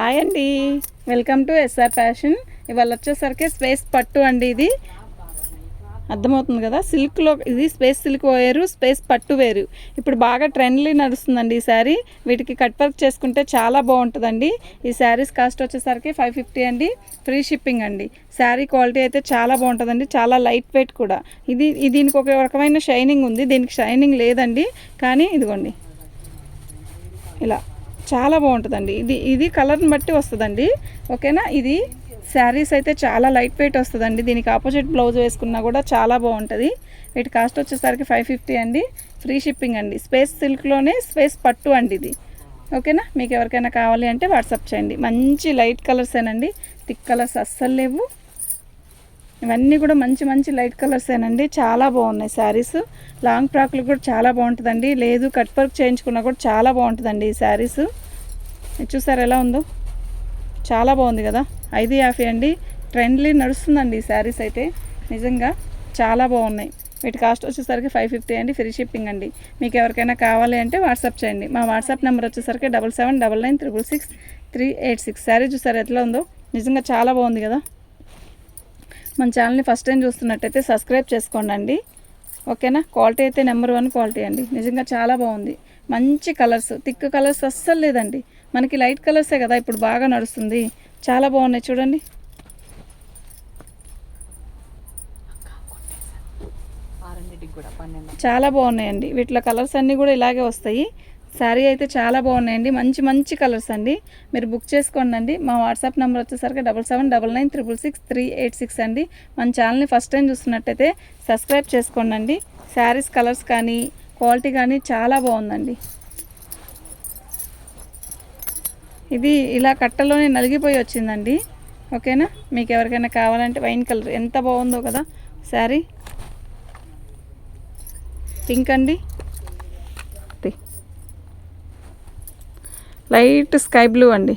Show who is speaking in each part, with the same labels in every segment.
Speaker 1: Hi అండి. Welcome to SR fashion ఇవాళ వచ్చేసరికి స్పేస్ పట్టు అండి ఇది. అర్థమవుతుంది కదా? సిల్క్లో ఇది స్పేస్ సిల్క్ వేరు స్పేస్ పట్టు వేరు. ఇప్పుడు బాగా ట్రెండ్లీ నడుస్తుందండి ఈ శారీ. వీటికి కట్ వర్క్ చేసుకుంటే చాలా బాగుంటుందండి. ఈ శారీస్ కాస్ట్ వచ్చేసరికి ఫైవ్ ఫిఫ్టీ అండి. ఫ్రీ షిప్పింగ్ అండి. శారీ క్వాలిటీ అయితే చాలా బాగుంటుందండి. చాలా లైట్ వెయిట్ కూడా. ఇది ఇది దీనికి ఒక రకమైన షైనింగ్ ఉంది. దీనికి షైనింగ్ లేదండి. కానీ ఇదిగోండి. ఇలా. చాలా బాగుంటుందండి. ఇది ఇది కలర్ని బట్టి వస్తుందండి. ఓకేనా? ఇది శారీస్ అయితే చాలా లైట్ వెయిట్ వస్తుందండి. దీనికి ఆపోజిట్ బ్లౌజ్ వేసుకున్నా కూడా చాలా బాగుంటుంది. వీటి కాస్ట్ వచ్చేసరికి ఫైవ్ ఫిఫ్టీ అండి. ఫ్రీ షిప్పింగ్ అండి. స్పేస్ సిల్క్లోనే స్పేస్ పట్టు అండి ఇది. ఓకేనా? మీకు ఎవరికైనా కావాలి అంటే వాట్సాప్ చేయండి. మంచి లైట్ కలర్స్ ఏనండి థిక్ కలర్స్ అస్సలు లేవు. ఇవన్నీ కూడా మంచి మంచి లైట్ కలర్సేనండి చాలా బాగున్నాయి శారీస్. లాంగ్ ఫ్రాక్లు కూడా చాలా బాగుంటుందండి. లేదు కట్ వర్క్ చేయించుకున్నా కూడా చాలా బాగుంటుందండి ఈ శారీస్. చూసారు ఎలా ఉందో? చాలా బాగుంది కదా. ఐదు యాభై అండి. ట్రెండ్లీ నడుస్తుందండి ఈ శారీస్ అయితే. నిజంగా చాలా బాగున్నాయి. వీటి కాస్ట్ వచ్చేసరికి ఫైవ్ ఫిఫ్టీ అండి. ఫ్రీ షిప్పింగ్ అండి. మీకు ఎవరికైనా కావాలి అంటే వాట్సాప్ చేయండి. మా వాట్సాప్ నెంబర్ వచ్చేసరికి double seven double nine triple six three eight six. Sari చూసారు ఎట్లా ఉందో? నిజంగా చాలా బాగుంది కదా. మన ఛానల్ని ఫస్ట్ టైం చూస్తున్నట్టయితే సబ్స్క్రైబ్ చేసుకోండి అండి ఓకేనా? క్వాలిటీ అయితే నెంబర్ వన్ క్వాలిటీ అండి. నిజంగా చాలా బాగుంది. మంచి కలర్స్ థిక్ కలర్స్ అస్సలు లేదండి. మనకి లైట్ కలర్సే కదా ఇప్పుడు బాగా నడుస్తుంది. చాలా బాగున్నాయి చూడండి. చాలా బాగున్నాయండి. వీటిలో కలర్స్ అన్నీ కూడా ఇలాగే వస్తాయి. శారీ అయితే చాలా బాగున్నాయండి. మంచి మంచి కలర్స్ అండి. మీరు బుక్ చేసుకోండి అండి మా వాట్సాప్ నెంబర్ వచ్చేసరికి double seven double nine triple six three eight six అండి. మన ఛానల్ని ఫస్ట్ టైం చూస్తున్నట్టయితే సబ్స్క్రైబ్ చేసుకోండి అండి శారీస్ కలర్స్ కానీ క్వాలిటీ కానీ చాలా బాగుందండి. ఇది ఇలా కట్టలోనే నలిగిపోయి వచ్చిందండి. ఓకేనా? మీకు ఎవరికైనా కావాలంటే వైన్ కలర్ ఎంత బాగుందో కదా శారీ. పింక్ అండి. లైట్ స్కై బ్లూ అండి.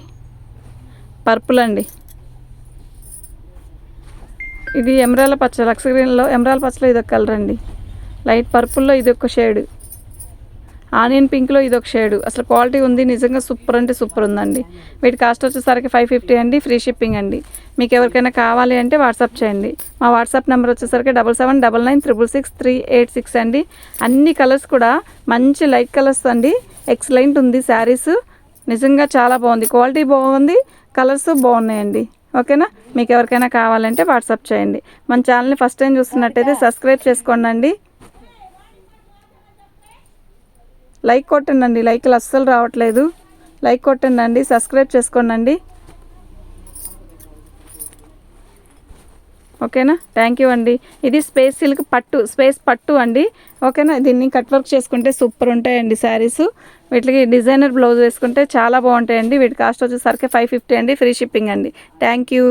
Speaker 1: పర్పుల్ అండి. ఇది ఎమరాల పచ్చ లక్స్ గ్రీన్లో ఎమరాల పచ్చలో ఇది ఒక కలర్ అండి. లైట్ పర్పుల్లో ఇది ఒక షేడ్. ఆనియన్ పింక్లో ఇది ఒక షేడ్. అసలు క్వాలిటీ ఉంది నిజంగా సూపర్ అంటే సూపర్ ఉందండి. వీటి కాస్ట్ వచ్చేసరికి ఫైవ్ ఫిఫ్టీ అండి ఫ్రీ షిప్పింగ్ అండి. మీకు ఎవరికైనా కావాలి అంటే వాట్సాప్ చేయండి. మా వాట్సాప్ నెంబర్ వచ్చేసరికి double seven double nine triple six three eight six అండి. అన్ని కలర్స్ కూడా మంచి లైట్ కలర్స్ అండి. ఎక్సలెంట్ ఉంది శారీస్. నిజంగా చాలా బాగుంది. క్వాలిటీ బాగుంది కలర్స్ బాగున్నాయండి. ఓకేనా? మీకు ఎవరికైనా కావాలంటే వాట్సాప్ చేయండి. మన ఛానల్ని ఫస్ట్ టైం చూస్తున్నట్టయితే సబ్స్క్రైబ్ చేసుకోండి లైక్ కొట్టండి లైక్లు అస్సలు రావట్లేదు. లైక్ కొట్టండి సబ్స్క్రైబ్ చేసుకోండి ఓకేనా? థ్యాంక్ యూ అండి. ఇది స్పేస్ సిల్క్ పట్టు స్పేస్ పట్టు అండి. ఓకేనా? దీన్ని కట్ వర్క్ చేసుకుంటే సూపర్ ఉంటాయండి శారీస్. వీటికి డిజైనర్ బ్లౌజ్ వేసుకుంటే చాలా బాగుంటాయండి. వీటి కాస్ట్ వచ్చేసరికి ఫైవ్ ఫిఫ్టీ అండి. ఫ్రీ షిప్పింగ్ అండి. Thank you